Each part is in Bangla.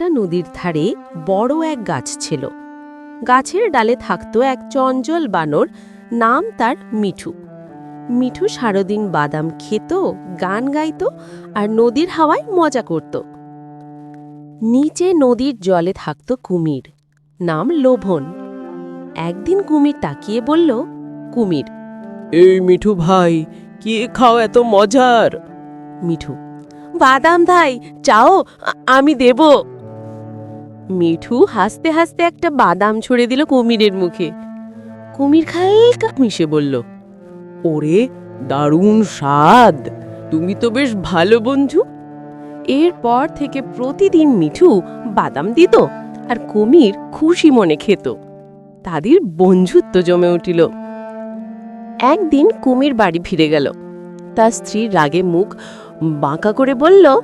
একটা নদীর ধারে বড় এক গাছ ছিল। গাছের ডালে থাকতো এক চঞ্চল বানর নাম তার মিঠু। মিঠু সারাদিন বাদাম খেত গান গাইতো আর নদীর হাওয়ায় মজা করত। নিচে নদীর জলে থাকতো কুমির নাম লোভন। একদিন কুমির তাকিয়ে বলল কুমির। এই মিঠু ভাই কি খাও এত মজার? মিঠু বাদাম ভাই চাও আমি দেব। মিঠু হাসতে হাসতে একটা বাদাম ছড়ে দিল কুমিরের মুখে। কুমির খালকা মিশে বলল, ওরে, দারুণ স্বাদ! তুমি তো বেশ ভালো বন্ধু। এরপর থেকে প্রতিদিন মিঠু বাদাম দিত আর কুমির খুশি মনে খেত। তাদের বন্ধুত্ব জমে উঠিল। একদিন কুমির বাড়ি ফিরে গেল। তার স্ত্রী রাগে মুখ বাঁকা করে বলল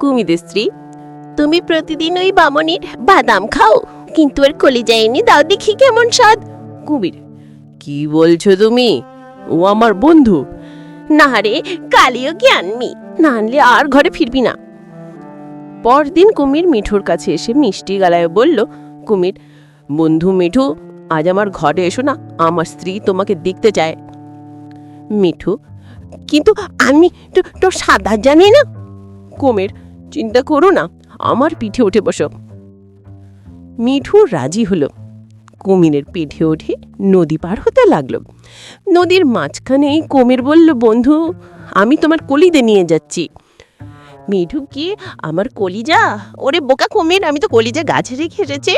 কুমিদের স্ত্রী তুমি প্রতিদিন ওই বামনির বাদাম খাও কিন্তু এর কলি যায়নি দাও দেখি কেমন স্বাদ। কুমির কি বলছো তুমি? ও আমার বন্ধু। না রে কালিও কি আনবি না আনলে আর ঘরে ফিরবি না। পরদিন কুমির মিঠুর কাছে এসে মিষ্টি গলায় বলল কুমির বন্ধু মিঠু আজ আমার ঘরে এসো না আমার স্ত্রী তোমাকে দেখতে চায় মিঠু কিন্তু আমি তো সাঁতার জানি না। কুমির চিন্তা করো না আমার পিঠে উঠে বসো। মিঠু রাজি হলো। কুমিরের পিঠে উঠে নদী পার হতে লাগল। নদীর মাঝখানেই কুমির বলল, বন্ধু, আমি তোমার কলিদে নিয়ে যাচ্ছি। মিঠু কি আমার কলিজা? ওরে বোকা কুমির, আমি তো কলিজা গাছে রেখে এসেছি।